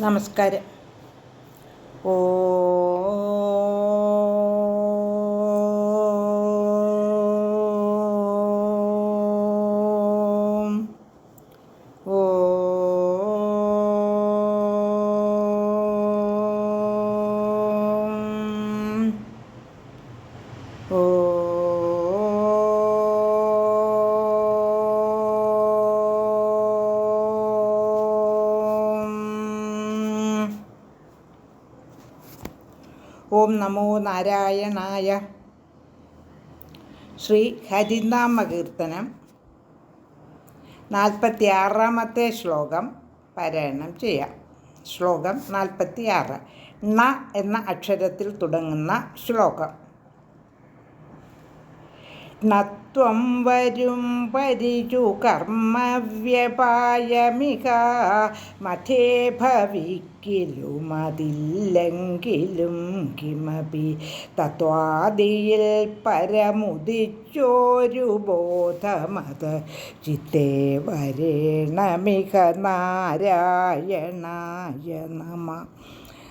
നമസ്കാരം. ഓ ഓം നമോ നാരായണായ. ശ്രീ ഹരിനാമ കീർത്തനം നാൽപ്പത്തി ആറാമത്തെ ശ്ലോകം പാരായണം ചെയ്യാം. ശ്ലോകം നാൽപ്പത്തി ആറ് ണ എന്ന അക്ഷരത്തിൽ തുടങ്ങുന്ന ശ്ലോകം. ണത്വം വരും പരിചു കർമ്മവ്യപായമിക. മഥേ ഭവിക്കിലുമതില്ലെങ്കിലും കിമപി. തത്വാദിയിൽ പരമുദിച്ചോരു ബോധമത്. ചിത്തേ വരേണമിക നാരായണായ നമ.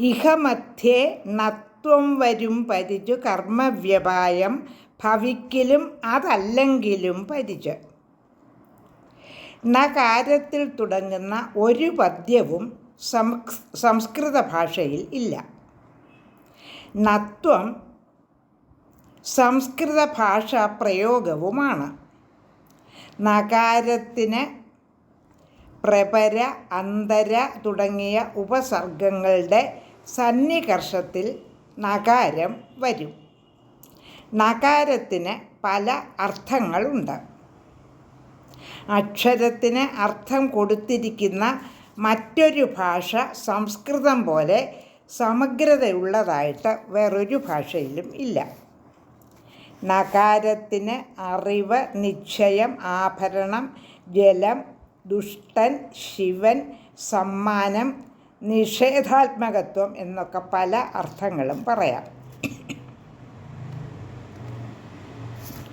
ഇഹമധ്യേ നത്വം വരും പരിചു കർമ്മവ്യപായം ഭവിക്കലും അതല്ലെങ്കിലും പരിച്. നകാരത്തിൽ തുടങ്ങുന്ന ഒരു പദ്യവും സംസ്കൃത ഭാഷയിൽ ഇല്ല. നത്വം സംസ്കൃത ഭാഷാ പ്രയോഗവുമാണ്. നകാരത്തിന് പ്രപര അന്തര തുടങ്ങിയ ഉപസർഗങ്ങളുടെ സന്നികർഷത്തിൽ നകാരം വരും. നകാരത്തിന് പല അർത്ഥങ്ങളുണ്ട്. അക്ഷരത്തിന് അർത്ഥം കൊടുത്തിരിക്കുന്ന മറ്റൊരു ഭാഷ സംസ്കൃതം പോലെ സമഗ്രതയുള്ളതായിട്ട് വേറൊരു ഭാഷയിലും ഇല്ല. നകാരത്തിന് അറിവ് നിശ്ചയം ആഭരണം ജലം ദുഷ്ടൻ ശിവൻ സമ്മാനം നിഷേധാത്മകത്വം എന്നൊക്കെ പല അർത്ഥങ്ങളും പറയാം.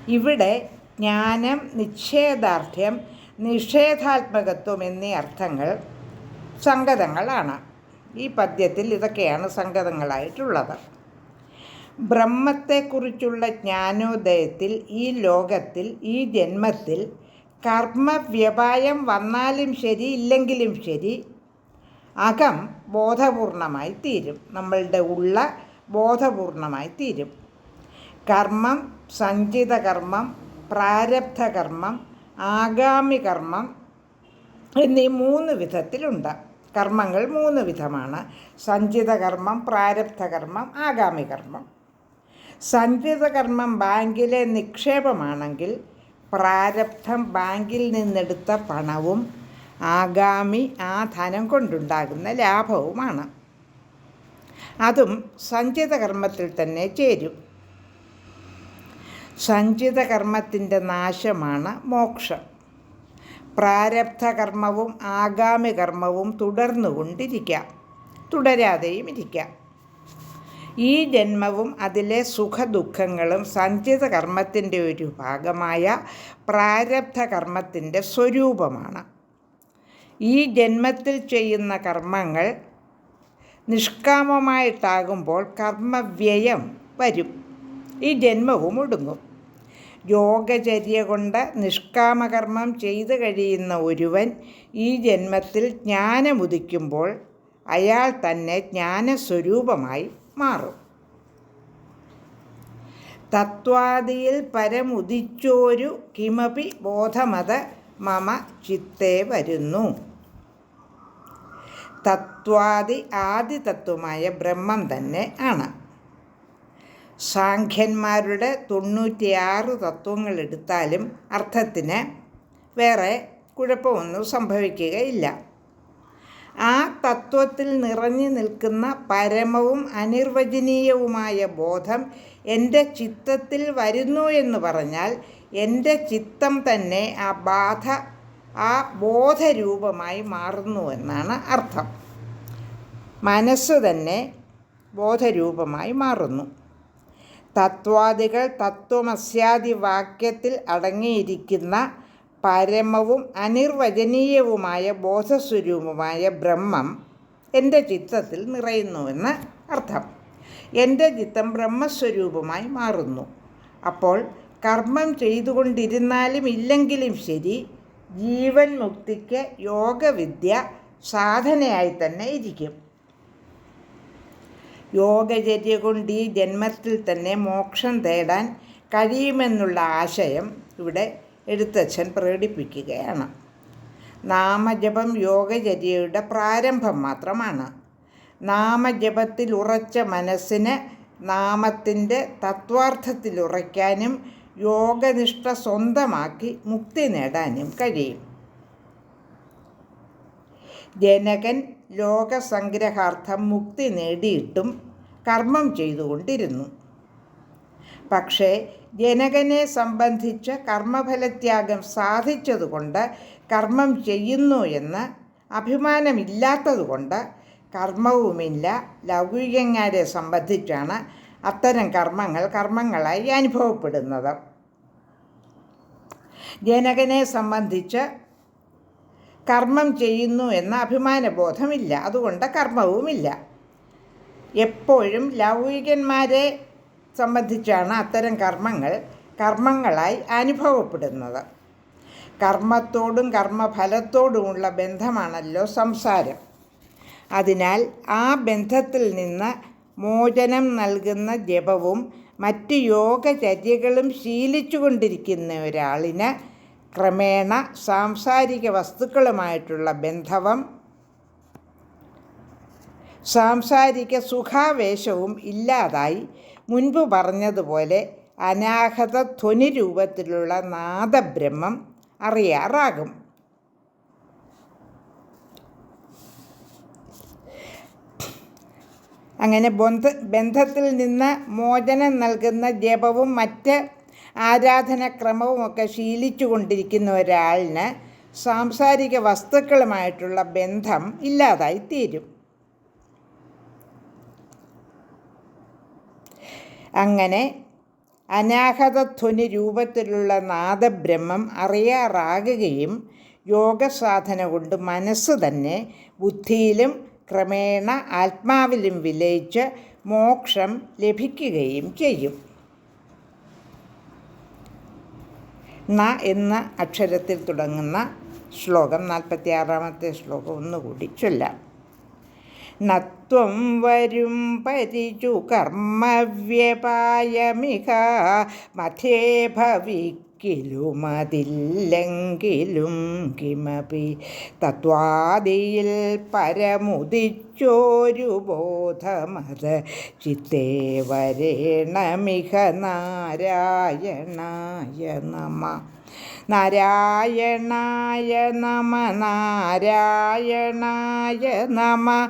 ഇവിടെ ജ്ഞാനം നിഷേധാർത്ഥ്യം നിഷേധാത്മകത്വം എന്നീ അർത്ഥങ്ങൾ സംഗതങ്ങളാണ് ഈ പദ്യത്തിൽ ഇതൊക്കെയാണ് സംഗതങ്ങളായിട്ടുള്ളത് ബ്രഹ്മത്തെക്കുറിച്ചുള്ള ജ്ഞാനോദയത്തിൽ ഈ ലോകത്തിൽ ഈ ജന്മത്തിൽ കർമ്മവ്യപായം വന്നാലും ശരി ഇല്ലെങ്കിലും ശരി അകം ബോധപൂർണമായി തീരും. നമ്മളുടെ ഉള്ള ബോധപൂർണമായി തീരും. കർമ്മം സഞ്ചിത കർമ്മം പ്രാരബ്ധ കർമ്മം ആഗാമി കർമ്മം എന്നീ മൂന്ന് വിധത്തിലുണ്ട്. കർമ്മങ്ങൾ മൂന്ന് വിധമാണ്. സഞ്ചിത കർമ്മം പ്രാരബ്ധ കർമ്മം ആഗാമി കർമ്മം സഞ്ചിത കർമ്മം ബാങ്കിലെ നിക്ഷേപമാണെങ്കിൽ പ്രാരബ്ധം ബാങ്കിൽ നിന്നെടുത്ത പണവും ആഗാമി ആ ധനം കൊണ്ടുണ്ടാകുന്ന ലാഭവുമാണ്. അതും സഞ്ചിത കർമ്മത്തിൽ തന്നെ ചേരും. സഞ്ചിത കർമ്മത്തിന്റെ നാശമാണ് മോക്ഷം. പ്രാരബ്ധ കർമ്മവും ആഗാമി കർമ്മവും തുടർന്നുകൊണ്ടിരിക്കാം. തുടരാതെയും ഇരിക്കാം. ഈ ജന്മവും അതിലെ സുഖദുഃഖങ്ങളും സഞ്ചിത കർമ്മത്തിന്റെ ഒരു ഭാഗമായ പ്രാരബ്ധ കർമ്മത്തിന്റെ സ്വരൂപമാണ്. ഈ ജന്മത്തിൽ ചെയ്യുന്ന കർമ്മങ്ങൾ നിഷ്കാമമായിട്ടാകുമ്പോൾ കർമ്മവ്യയം വരും. ഈ ജന്മവും ഒടുങ്ങും. യോഗചര്യ കൊണ്ട് നിഷ്കാമകർമ്മം ചെയ്തു കഴിയുന്ന ഒരുവൻ ഈ ജന്മത്തിൽ ജ്ഞാനമുദിക്കുമ്പോൾ അയാൾ തന്നെ ജ്ഞാനസ്വരൂപമായി മാറും. തത്വാദിയിൽ പരമുദിച്ചോരു കിമപി ബോധമത മമ ചിത്തേ വരുന്നു. തത്വാദി ആദി തത്വമായ ബ്രഹ്മം തന്നെ ആണ്. സാഖ്യന്മാരുടെ തൊണ്ണൂറ്റിയാറ് തത്വങ്ങൾ എടുത്താലും അർത്ഥത്തിന് വേറെ കുഴപ്പമൊന്നും സംഭവിക്കുകയില്ല. ആ തത്വത്തിൽ നിറഞ്ഞു നിൽക്കുന്ന പരമവും അനിർവചനീയവുമായ ബോധം എന്റെ ചിത്തത്തിൽ വരുന്നു എന്ന് പറഞ്ഞാൽ എന്റെ ചിത്തം തന്നെ ആ ബാധ ആ ബോധരൂപമായി മാറുന്നു എന്നാണ് അർത്ഥം. മനസ്സ് തന്നെ ബോധരൂപമായി മാറുന്നു. തത്വാദികൾ തത്വമസ്യാദി വാക്യത്തിൽ അടങ്ങിയിരിക്കുന്ന പരമവും അനിർവചനീയവുമായ ബോധസ്വരൂപമായ ബ്രഹ്മം എന്റെ ചിത്തത്തിൽ നിറയുന്നുവെന്ന് അർത്ഥം. എന്റെ ചിത്തം ബ്രഹ്മസ്വരൂപമായി മാറുന്നു. അപ്പോൾ കർമ്മം ചെയ്തുകൊണ്ടിരുന്നാലും ഇല്ലെങ്കിലും ശരി ജീവൻ മുക്തിക്ക് യോഗവിദ്യ സാധനയായി തന്നെ ഇരിക്കും. യോഗചര്യ കൊണ്ട് ഈ ജന്മത്തിൽ തന്നെ മോക്ഷം തേടാൻ കഴിയുമെന്നുള്ള ആശയം ഇവിടെ എഴുത്തച്ഛൻ പ്രകടിപ്പിക്കുകയാണ്. നാമജപം യോഗചര്യയുടെ പ്രാരംഭം മാത്രമാണ്. നാമജപത്തിൽ ഉറച്ച മനസ്സിന് നാമത്തിന്റെ തത്വാർത്ഥത്തിൽ ഉറയ്ക്കാനും യോഗനിഷ്ഠ സ്വന്തമാക്കി മുക്തി നേടാനും കഴിയും. ജനകൻ ലോകസംഗ്രഹാർത്ഥം മുക്തി നേടിയിട്ടും കർമ്മം ചെയ്തുകൊണ്ടിരുന്നു. പക്ഷേ ജനകനെ സംബന്ധിച്ച് കർമ്മഫലത്യാഗം സാധിച്ചതുകൊണ്ട് കർമ്മം ചെയ്യുന്നു എന്ന് അഭിമാനമില്ലാത്തതുകൊണ്ട് കർമ്മവുമില്ല ലൗകികന്മാരെ സംബന്ധിച്ചാണ് അത്തരം കർമ്മങ്ങൾ കർമ്മങ്ങളായി അനുഭവപ്പെടുന്നത്. ജനകനെ സംബന്ധിച്ച് കർമ്മം ചെയ്യുന്നു എന്ന അഭിമാനബോധമില്ല. അതുകൊണ്ട് കർമ്മവുമില്ല. എപ്പോഴും ലൗകികന്മാരെ സംബന്ധിച്ചാണ് അത്തരം കർമ്മങ്ങൾ കർമ്മങ്ങളായി അനുഭവപ്പെടുന്നത്. കർമ്മത്തോടും കർമ്മഫലത്തോടുമുള്ള ബന്ധമാണല്ലോ സംസാരം. അതിനാൽ ആ ബന്ധത്തിൽ നിന്ന് മോചനം നൽകുന്ന ജപവും മറ്റ് യോഗചര്യകളും ശീലിച്ചു കൊണ്ടിരിക്കുന്ന ഒരാളിന് ക്രമേണ സാംസാരിക വസ്തുക്കളുമായിട്ടുള്ള ബന്ധവും സാംസാരിക സുഖാവേശവും ഇല്ലാതായി. മുൻപ് പറഞ്ഞതുപോലെ അനാഹത ധ്വനി രൂപത്തിലുള്ള നാദബ്രഹ്മം അറിയാറാകും. അങ്ങനെ ബന്ധ ബന്ധത്തിൽ നിന്ന് മോചനം നൽകുന്ന ജപവും മറ്റ് ആരാധനക്രമവുമൊക്കെ ശീലിച്ചു കൊണ്ടിരിക്കുന്ന ഒരാളിന് സാംസാരിക വസ്തുക്കളുമായിട്ടുള്ള ബന്ധം ഇല്ലാതായി തീരും. അങ്ങനെ അനാഹതധ്വനി രൂപത്തിലുള്ള നാദബ്രഹ്മം അറിയാറാകുകയും യോഗസാധന കൊണ്ട് മനസ്സ് തന്നെ ബുദ്ധിയിലും ക്രമേണ ആത്മാവിലും വിലയിച്ച് മോക്ഷം ലഭിക്കുകയും ചെയ്യും. ന എന്ന അക്ഷരത്തിൽ തുടങ്ങുന്ന ശ്ലോകം നാൽപ്പത്തി ആറാമത്തെ ശ്ലോകം ഒന്നുകൂടി ചൊല്ലാം. നത്വം വരും പരിചു കർമ്മവ്യപായമിക മഥേ ഭവിക്കിലുമതില്ലെങ്കിലും കിമപി തത്വാദിയിൽ പരമുദിച്ചോരു ബോധമത ചിത്തേ വരേണമിഹ നാരായണായ നമ. നാരായണായ നമ നാരായണായ നമ.